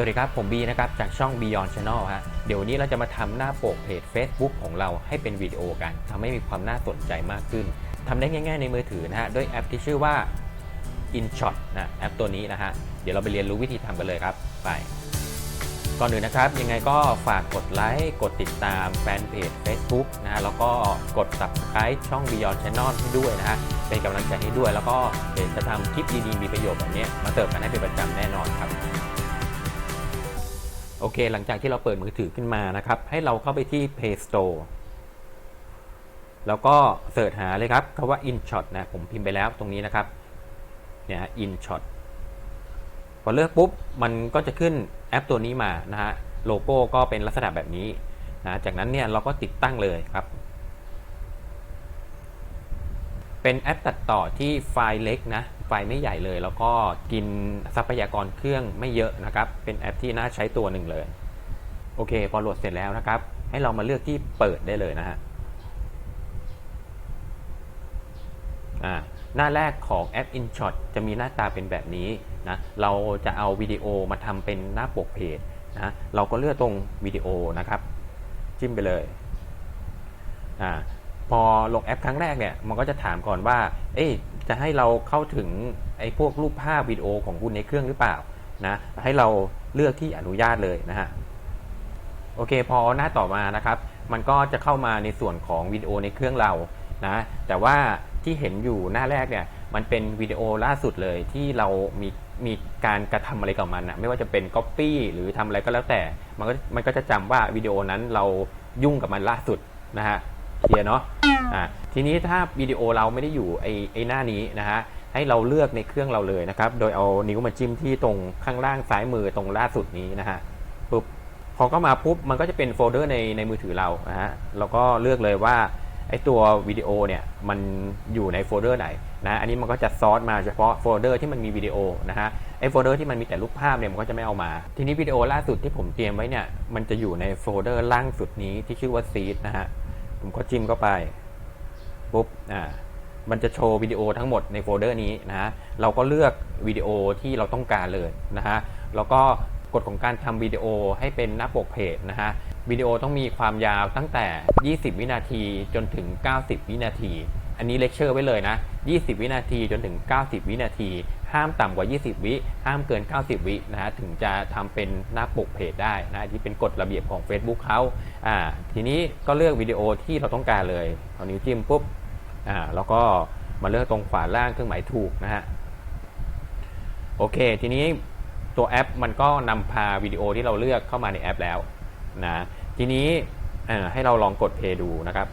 วัสดีครับ ผมบีนะครับ จากช่อง Beyond Channel ฮะ เดี๋ยววันนี้เราจะมาทำหน้าปกเพจ Facebook ของเราให้เป็นวิดีโอกันทำให้มีความน่าสนใจมากขึ้นทำได้ง่ายๆในมือถือนะฮะ ด้วยแอปที่ชื่อว่า InShot นะแอปตัวนี้นะฮะ เดี๋ยวเราไปเรียนรู้วิธีทำกันเลยครับ ไป ก่อนอื่นนะครับ ยังไงก็ฝากกดไลค์กดติดตามแฟนเพจ Facebook นะฮะแล้วก็กด Subscribe ช่อง Beyond Channel ให้ด้วยนะฮะเป็นกำลังใจให้ด้วยแล้วก็เดี๋ยวจะทำคลิปดีๆมีประโยชน์แบบนี้มาเสิร์ฟกันให้เป็นประจำแน่นอนครับ โอเค หลังจากที่เราเปิดมือถือขึ้นมานะครับ ให้เราเข้าไปที่ Play Store แล้วก็เสิร์ชหาเลยครับคำว่า InShot นะ ผมพิมพ์ไปแล้วตรงนี้นะครับ เนี่ย InShot พอเลือกปุ๊บ มันก็จะขึ้นแอปตัวนี้มานะฮะ โลโก้ก็เป็นลักษณะแบบนี้นะ จากนั้นเนี่ยเราก็ติดตั้งเลยครับ เป็นแอปตัดต่อที่ไฟล์เล็กนะ ไฟล์ไม่ใหญ่เลย แล้วก็กินทรัพยากรเครื่องไม่เยอะนะครับ เป็นแอปที่น่าใช้ตัวหนึ่งเลย โอเค พอโหลดเสร็จแล้วนะครับ ให้เรามาเลือกที่เปิดได้เลยนะฮะหน้าแรกของแอป InShot จะมีหน้าตาเป็นแบบนี้นะ เราจะเอาวิดีโอมาทำเป็นหน้าปกเพจนะ เราก็เลือกตรงวิดีโอนะครับ จิ้มไปเลย อ่า พอลงแอปครั้งแรกเนี่ยมันก็จะถามก่อนว่า เอ๊ะจะให้เราเข้าถึงไอ้พวกรูปภาพวิดีโอของคุณในเครื่องหรือเปล่านะให้เราเลือกที่อนุญาตเลยนะฮะโอเคพอหน้าต่อมานะครับ มันก็จะเข้ามาในส่วนของวิดีโอในเครื่องเรานะแต่ว่าที่เห็นอยู่หน้าแรกเนี่ยมันเป็นวิดีโอล่าสุดเลยที่เรามีมีการกระทำอะไรกับมันนะไม่ว่าจะเป็น Copy หรือทำอะไรก็แล้วแต่ มันก็มันก็จะจำว่าวิดีโอนั้นเรายุ่งกับมันล่าสุดนะฮะ เคลียร์เนาะอ่าทีนี้ถ้าวิดีโอเราไม่ได้อยู่ไอไอหน้านี้นะฮะให้เราเลือกในเครื่องเราเลยนะครับ โดยเอานิ้วมาจิ้มที่ตรงข้างล่างซ้ายมือตรงล่าสุดนี้นะฮะปุ๊บพอเข้ามาปุ๊บมันก็จะเป็นโฟลเดอร์ในในมือถือเรานะฮะเราก็เลือกเลยว่าไอตัววิดีโอเนี่ยมันอยู่ในโฟลเดอร์ไหนนะอันนี้มันก็จะซอสมาเฉพาะโฟลเดอร์ที่มันมีวิดีโอนะฮะไอโฟลเดอร์ที่มันมีแต่รูปภาพเนี่ยมันก็จะไม่เอามา ทีนี้วิดีโอล่าสุดที่ผมเตรียมไว้เนี่ยมันจะอยู่ในโฟลเดอร์ล่างสุดนี้ที่ชื่อว่า seed นะฮะ ผมก็จิ้มเข้าไปปุ๊บอ่ามันจะโชว์วิดีโอทั้งหมดในโฟลเดอร์นี้นะฮะเราก็เลือกวิดีโอที่เราต้องการเลยนะฮะแล้วก็กฎของการทำวิดีโอให้เป็นหน้าปกเพจนะฮะวิดีโอต้องมีความยาวตั้งแต่ 20 วินาทีจนถึง 90 วินาที อันนี้เลคเชอร์ไว้เลยนะ 20 วินาทีจนถึง 90 วินาที ห้ามต่ำกว่า 20 วิ ห้ามเกิน 90 วินะฮะถึงจะทำเป็นหน้าปกเพจได้นะที่เป็นกฎระเบียบของ Facebook เขาอ่าทีนี้ก็เลือกวิดีโอที่เราต้องการเลยเอานิ้วจิ้มปุ๊บอ่าแล้วก็มาเลือกตรงขวาล่างเครื่องหมายถูกนะฮะโอเค ทีนี้ตัวแอปมันก็นำพาวิดีโอที่เราเลือกเข้ามาในแอปแล้วนะทีนี้อ่าให้เราลองกดเพย์ดูนะครับ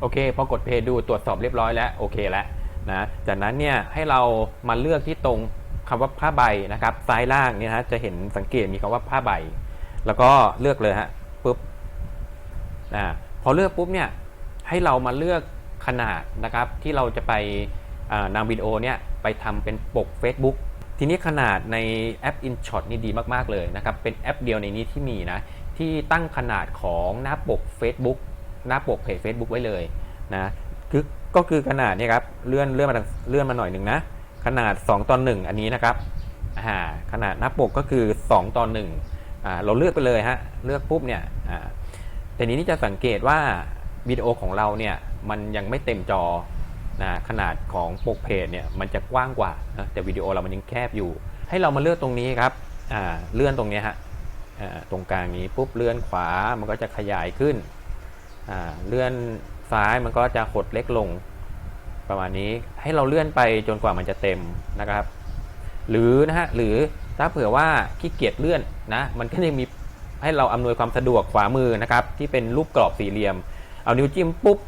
โอเคพอกดเพย์ดูตรวจสอบเรียบร้อยแล้วโอเคแล้วนะจากนั้นเนี่ยให้เรามาเลือกที่ตรงคำว่าผ้าใบนะครับซ้ายล่างเนี่ยฮะจะเห็นสังเกตมีคำว่าผ้าใบ แล้วก็เลือกเลยฮะปุ๊บอ่าพอเลือกปุ๊บเนี่ยให้เรามาเลือกขนาดนะครับที่เราจะไปอ่านำวิดีโอเนี่ยไปทำเป็นปก Facebook ทีนี้ขนาดในแอป InShot นี่ดีมาก ๆ เลยนะครับ เป็นแอปเดียวในนี้ที่มีนะ ที่ตั้งขนาดของหน้าปก Facebook หน้าปกเพจ Facebook ไว้เลยนะคือก็คือขนาดนี่ครับเลื่อนเลื่อนมาเลื่อนมาหน่อยหนึ่งนะ ขนาด 2ต่อ1อันนี้นะครับอ่าขนาดหน้าปกก็คือ 2ต่อ1อ่าเราเลือกไปเลยฮะเลือกปุ๊บเนี่ยอ่าแต่นี้นี่จะสังเกตว่าวิดีโอของเราเนี่ยมันยังไม่เต็มจอนะขนาดของปกเพจเนี่ยมันจะกว้างกว่านะแต่วิดีโอเรามันยังแคบอยู่ ให้เรามาเลือกตรงนี้ครับเลื่อนตรงนี้ฮะตรงกลางนี้ปุ๊บเลื่อนขวามันก็จะขยายขึ้น เลื่อนซ้ายมันก็จะหดเล็กลงประมาณนี้ให้เราเลื่อนไปจนกว่ามันจะเต็มนะครับ หรือนะฮะหรือถ้าเผื่อว่าขี้เกียจเลื่อนนะมันก็ยังมีให้เราอำนวยความสะดวกขวามือนะครับ ที่เป็นรูปกรอบสี่เหลี่ยม เอานิ้วจิ้มปุ๊บ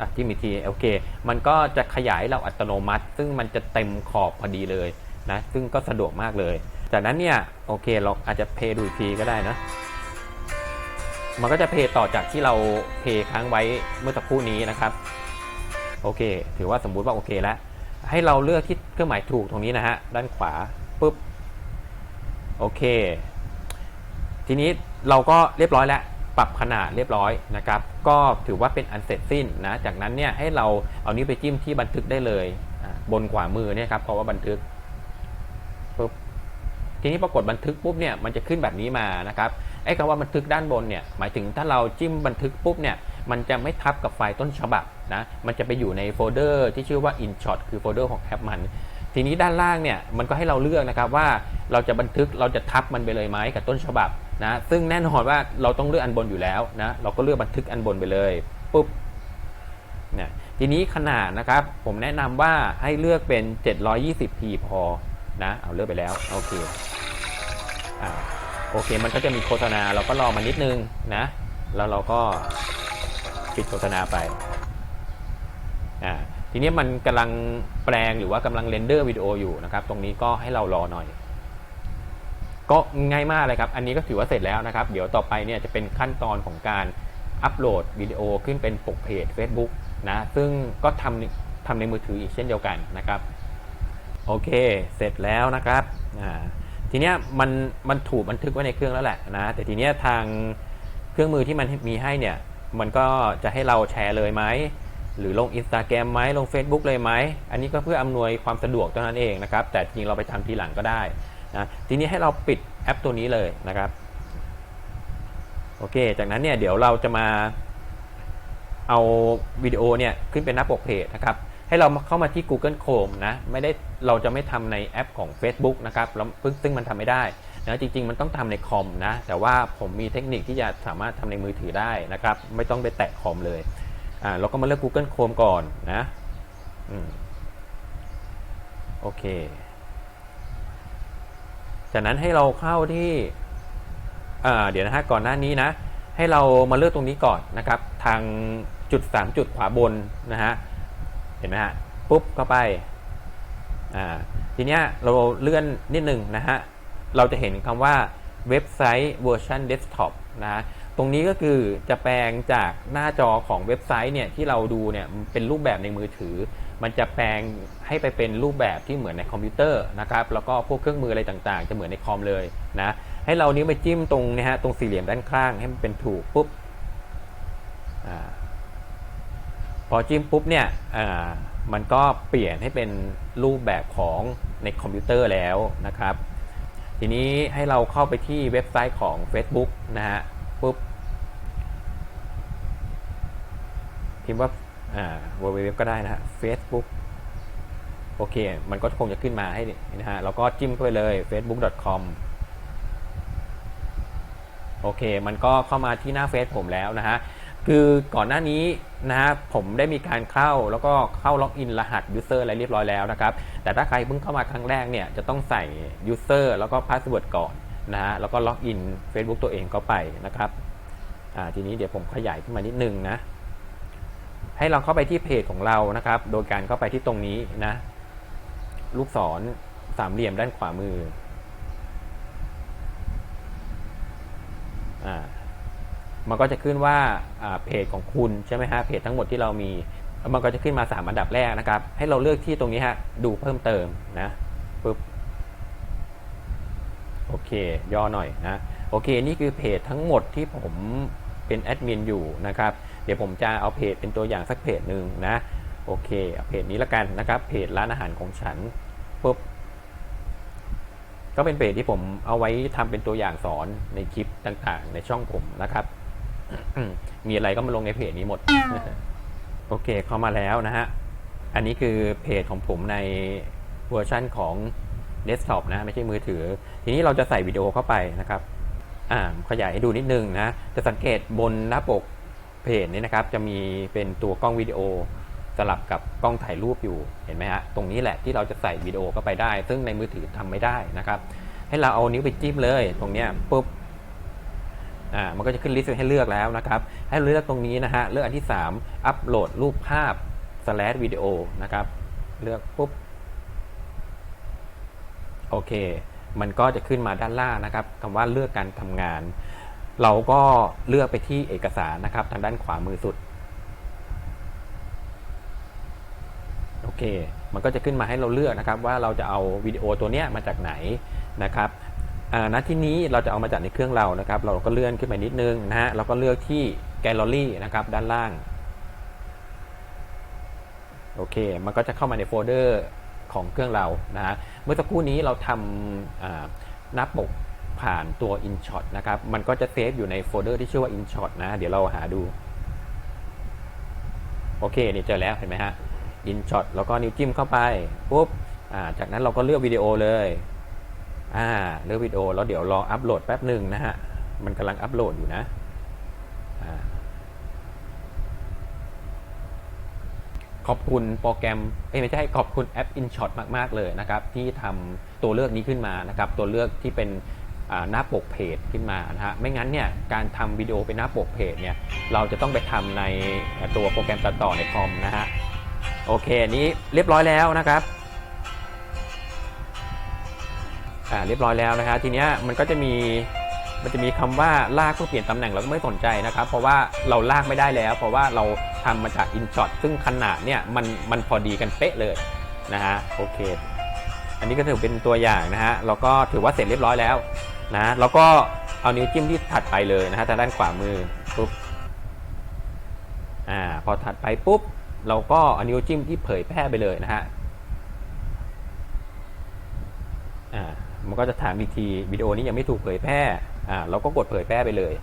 อะจิ้มอีกทีโอเค มันก็จะขยายเราอัตโนมัติ ซึ่งมันจะเต็มขอบพอดีเลยนะซึ่งก็สะดวกมากเลย จากนั้นเนี่ยโอเคเราอาจจะเพย์ดูทีก็ได้นะ มันก็จะเพย์ต่อจากที่เราเพย์ค้างไว้เมื่อสักครู่นี้นะครับ โอเค ถือว่าสมมุติว่าโอเคแล้ว ให้เราเลือกที่เครื่องหมายถูกตรงนี้นะฮะ ด้านขวาปุ๊บ โอเค ทีนี้เราก็เรียบร้อยแล้ว ปรับขนาดเรียบร้อยนะครับ ก็ถือว่าเป็นอันเสร็จสิ้นนะ จากนั้นเนี่ยให้เราเอานิ้วไปจิ้มที่บันทึกได้เลย บนขวามือเนี่ยครับเพราะว่าบันทึกปุ๊บทีนี้ปรากฏบันทึกปุ๊บเนี่ยมันจะขึ้นแบบนี้มานะครับ ไอ้คำว่าบันทึกด้านบนเนี่ยหมายถึงถ้าเราจิ้มบันทึกปุ๊บเนี่ยมันจะไม่ทับกับไฟล์ต้นฉบับนะมันจะไปอยู่ในโฟลเดอร์ที่ชื่อว่า InShot คือโฟลเดอร์ของแอปมัน ทีนี้ด้านล่างเนี่ยมันก็ให้เราเลือกนะครับว่าเราจะบันทึกเราจะทับมันไปเลยไหมกับต้นฉบับนะซึ่งแน่นอนว่าเราต้องเลือกอันบนอยู่แล้วนะเราก็เลือกบันทึกอันบนไปเลยปุ๊บเนี่ยทีนี้ขนาดนะครับผมแนะนำว่าให้เลือกเป็น 720p พอนะเอาเลือกไปแล้วโอเคอ่า โอเคมันก็จะมีโฆษณาเราก็รอมานิดนึงนะ แล้วเราก็ปิดโฆษณาไปอ่าทีนี้มันกำลังแปลงหรือว่ากำลังเรนเดอร์วิดีโออยู่นะครับ ตรงนี้ก็ให้เรารอหน่อย ก็ง่ายมากเลยครับ อันนี้ก็ถือว่าเสร็จแล้วนะครับ เดี๋ยวต่อไปเนี่ยจะเป็นขั้นตอนของการอัปโหลดวิดีโอขึ้นเป็นปกเพจ Facebook นะซึ่งก็ทำทำในมือถืออีกเช่นเดียวกันนะครับ โอเค เสร็จแล้วนะครับอ่า ทีเนี้ยมันมันถูกบันทึกไว้ในเครื่องแล้วแหละนะ แต่ทีเนี้ยทางเครื่องมือที่มันมีให้เนี่ย มันก็จะให้เราแชร์เลยไหมหรือลง Instagram ไหมลง Facebook เลยไหม อันนี้ก็เพื่ออำนวยความสะดวกเท่านั้นเองนะครับ แต่จริงเราไปทำทีหลังก็ได้นะทีนี้ให้เราปิดแอปตัวนี้เลยนะครับ โอเค จากนั้นเนี่ยเดี๋ยวเราจะมาเอาวิดีโอเนี่ยขึ้นเป็นหน้าปกเพจนะครับ ให้เราเข้ามาที่ Google Chrome นะไม่ได้เราจะไม่ทำในแอปของ Facebook นะครับแล้วซึ่งมันทำไม่ได้นะจริงๆ มันต้องทำในคอมนะ แต่ว่าผมมีเทคนิคที่จะสามารถทำในมือถือได้นะครับ ไม่ต้องไปแตะคอมเลยอ่าเราก็มาเลือก Google Chrome ก่อนนะอืมโอเค จากนั้นให้เราเข้าที่อ่าเดี๋ยวนะฮะก่อนหน้านี้นะ ให้เรามาเลือกตรงนี้ก่อนนะครับ ทางจุด 3 จุดขวาบนนะฮะ เห็นไหมฮะปุ๊บเข้าไปอ่าทีเนี้ยเราเลื่อนนิดหนึ่งนะฮะเราจะเห็นคำว่าเว็บไซต์เวอร์ชันเดสก์ท็อปนะฮะตรงนี้ก็คือจะแปลงจากหน้าจอของเว็บไซต์เนี่ยที่เราดูเนี่ยเป็นรูปแบบในมือถือ มันจะแปลงให้ไปเป็นรูปแบบที่เหมือนในคอมพิวเตอร์นะครับแล้วก็พวกเครื่องมืออะไรต่างๆ จะเหมือนในคอมเลยนะให้เรานิ้วไปจิ้มตรงนะฮะตรงสี่เหลี่ยมด้านข้างให้มันเป็นถูกปุ๊บอา พอจิ้มปุ๊บเนี่ยมันก็เปลี่ยนให้เป็นรูปแบบของในคอมพิวเตอร์แล้วนะครับ ทีนี้ให้เราเข้าไปที่เว็บไซต์ของ Facebook นะฮะปุ๊บพิมพ์ว่าอ่า www ก็ได้นะฮะ Facebook โอเค มันก็คงจะขึ้นมาให้นะฮะ เราก็จิ้มไปเลย facebook.com โอเค มันก็เข้ามาที่หน้าเฟซผมแล้วนะฮะ คือก่อนหน้านี้นะฮะผมได้มีการเข้าแล้วก็เข้าล็อกอินรหัส user อะไรเรียบร้อยแล้วนะครับ แต่ถ้าใครเพิ่งเข้ามาครั้งแรกเนี่ยจะต้องใส่ user แล้วก็พาสเวิร์ดก่อนนะฮะแล้วก็ล็อกอิน Facebook ตัวเองเข้าไปนะครับอ่าทีนี้เดี๋ยวผมขยายขึ้นมานิดนึงนะ ให้เราเข้าไปที่เพจของเรานะครับ โดยการเข้าไปที่ตรงนี้นะ ลูกศรสามเหลี่ยมด้านขวามืออ่า มันก็จะขึ้นว่าเพจของคุณใช่ไหมฮะเพจทั้งหมดที่เรามีมันก็จะขึ้นมา 3 อันดับแรกนะครับ ให้เราเลือกที่ตรงนี้ฮะดูเพิ่มเติมนะปึ๊บโอเค ย่อหน่อยนะโอเค นี่คือเพจทั้งหมดที่ผมเป็นแอดมินอยู่นะครับ เดี๋ยวผมจะเอาเพจเป็นตัวอย่างสักเพจหนึ่งนะโอเคเอาเพจนี้ละกันนะครับ เพจร้านอาหารของฉันปุ๊บก็เป็นเพจที่ผมเอาไว้ทำเป็นตัวอย่างสอนในคลิปต่างๆ ในช่องผมนะครับ มีอะไรก็มาลงในเพจนี้หมด โอเคเข้ามาแล้วนะฮะ อันนี้คือเพจของผมในเวอร์ชั่นของเดสก์ท็อปนะ ไม่ใช่มือถือ ทีนี้เราจะใส่วิดีโอเข้าไปนะครับ อ่าขยายให้ดูนิดนึงนะ จะสังเกตบนหน้าปกเพจนี้นะครับ จะมีเป็นตัวกล้องวิดีโอสลับกับกล้องถ่ายรูปอยู่เห็นไหมฮะตรงนี้แหละที่เราจะใส่วิดีโอเข้าไปได้ ซึ่งในมือถือทำไม่ได้นะครับ ให้เราเอานิ้วไปจิ้มเลย ตรงเนี้ยปุ๊บ อ่ามันก็จะขึ้นลิสต์ให้เลือกแล้วนะครับ ให้เลือกตรงนี้นะฮะเลือกอันที่ 3 อัปโหลดรูปภาพ slash วิดีโอนะครับ เลือกปุ๊บ โอเค มันก็จะขึ้นมาด้านล่างนะครับคำว่าเลือกการทำงาน เราก็เลือกไปที่เอกสารนะครับ ทางด้านขวามือสุด โอเค มันก็จะขึ้นมาให้เราเลือกนะครับ ว่าเราจะเอาวิดีโอตัวเนี้ยมาจากไหนนะครับ ณที่นี้เราจะเอามาจากในเครื่องเรานะครับ เราก็เลื่อนขึ้นไปนิดนึงนะฮะเราก็เลือกที่แกลเลอรี่นะครับด้านล่างโอเค มันก็จะเข้ามาในโฟลเดอร์ของเครื่องเรานะฮะเมื่อสักครู่นี้เราทำหน้าปกผ่านตัว InShot นะครับ มันก็จะเซฟอยู่ในโฟลเดอร์ที่ชื่อว่า InShot นะ เดี๋ยวเราหาดู โอเคนี่เจอแล้วเห็นไหมฮะ InShot แล้วก็นิ้วจิ้มเข้าไปปุ๊บจากนั้นเราก็เลือกวิดีโอเลย อ่าเลือกวิดีโอแล้วเดี๋ยวรออัปโหลดแป๊บหนึ่งนะฮะ มันกำลังอัปโหลดอยู่นะอขอบคุณโปรแกรมไม่ใช่ขอบคุณแอป InShot มาก ๆ เลยนะครับ ที่ทำตัวเลือกนี้ขึ้นมานะครับ ตัวเลือกที่เป็นหน้าปกเพจขึ้นมานะฮะไม่งั้นเนี่ยการทำวิดีโอเป็นหน้าปกเพจเนี่ยเราจะต้องไปทำในตัวโปรแกรมตัดต่อในคอมนะฮะโอเคนี้เรียบร้อยแล้วนะครับ อ่าเรียบร้อยแล้วนะฮะทีเนี้ยมันก็จะมีมันจะมีคำว่าลากเพื่อเปลี่ยนตำแหน่งเราก็ไม่สนใจนะครับ เพราะว่าเราลากไม่ได้แล้ว เพราะว่าเราทำมาจาก InShot ซึ่งขนาดเนี่ยมันมันพอดีกันเป๊ะเลยนะฮะโอเค อันนี้ก็ถือเป็นตัวอย่างนะฮะแล้วก็ถือว่าเสร็จเรียบร้อยแล้วนะแล้วก็เอานิ้วจิ้มที่ถัดไปเลยนะฮะทางด้านขวามือปุ๊บอ่าพอถัดไปปุ๊บ เราก็เอานิ้วจิ้มที่เผยแพร่ไปเลยนะฮะอ่า มันก็จะถามอีกทีวิดีโอนี้ยังไม่ถูกเผยแพร่อ่าเราก็กดเผยแพร่ไปเลย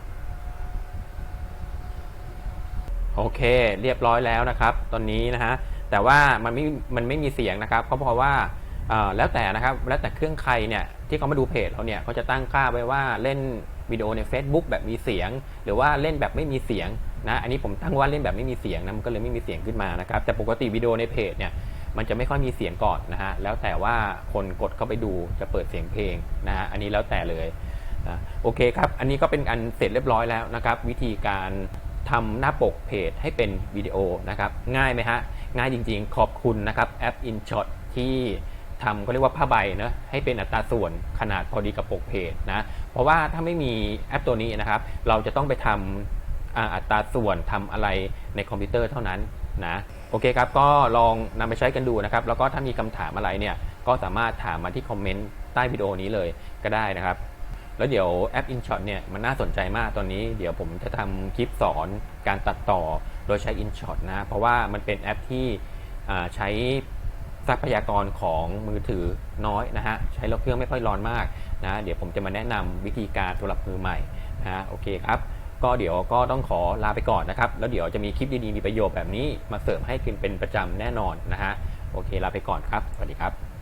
โอเค เรียบร้อยแล้วนะครับ ตอนนี้นะฮะแต่ว่ามันไม่มันไม่มีเสียงนะครับก็เพราะว่าเอ่อแล้วแต่นะครับแล้วแต่เครื่องใครเนี่ยที่เขามาดูเพจเราเนี่ยเขาจะตั้งค่าไว้ว่าเล่นวิดีโอใน Facebook แบบมีเสียง หรือว่าเล่นแบบไม่มีเสียงนะอันนี้ผมตั้งว่าเล่นแบบไม่มีเสียงนะมันก็เลยไม่มีเสียงขึ้นมานะครับแต่ปกติวิดีโอในเพจเนี่ย มันจะไม่ค่อยมีเสียงก่อนนะฮะแล้วแต่ว่าคนกดเข้าไปดูจะเปิดเสียงเพลงนะฮะอันนี้แล้วแต่เลยนะโอเคครับ อันนี้ก็เป็นอันเสร็จเรียบร้อยแล้วนะครับ วิธีการทำหน้าปกเพจให้เป็นวิดีโอนะครับ ง่ายไหมฮะ ง่ายจริงๆ ขอบคุณนะครับแอป InShot ที่ทำก็เรียกว่าผ้าใบนะให้เป็นอัตราส่วนขนาดพอดีกับปกเพจนะเพราะว่าถ้าไม่มีแอปตัวนี้นะครับ เราจะต้องไปทำอัตราส่วนทำอะไรในคอมพิวเตอร์เท่านั้น นะโอเคครับก็ลองนำไปใช้กันดูนะครับ แล้วก็ถ้ามีคำถามอะไรเนี่ยก็สามารถถามมาที่คอมเมนต์ใต้วิดีโอนี้เลยก็ได้นะครับ แล้วเดี๋ยวแอป InShot เนี่ยมันน่าสนใจมากตอนนี้ เดี๋ยวผมจะทำคลิปสอนการตัดต่อโดยใช้ InShot นะเพราะว่ามันเป็นแอปที่ใช้ทรัพยากรของมือถือน้อยนะฮะใช้แล้วเครื่องไม่ค่อยร้อนมากนะเดี๋ยวผมจะมาแนะนำวิธีการสำหรับมือใหม่นะโอเคครับ ก็เดี๋ยวก็ต้องขอลาไปก่อนนะครับ แล้วเดี๋ยวจะมีคลิปดีๆมีประโยชน์แบบนี้มาเสริมให้กินเป็นประจำแน่นอนนะฮะโอเคลาไปก่อนครับสวัสดีครับ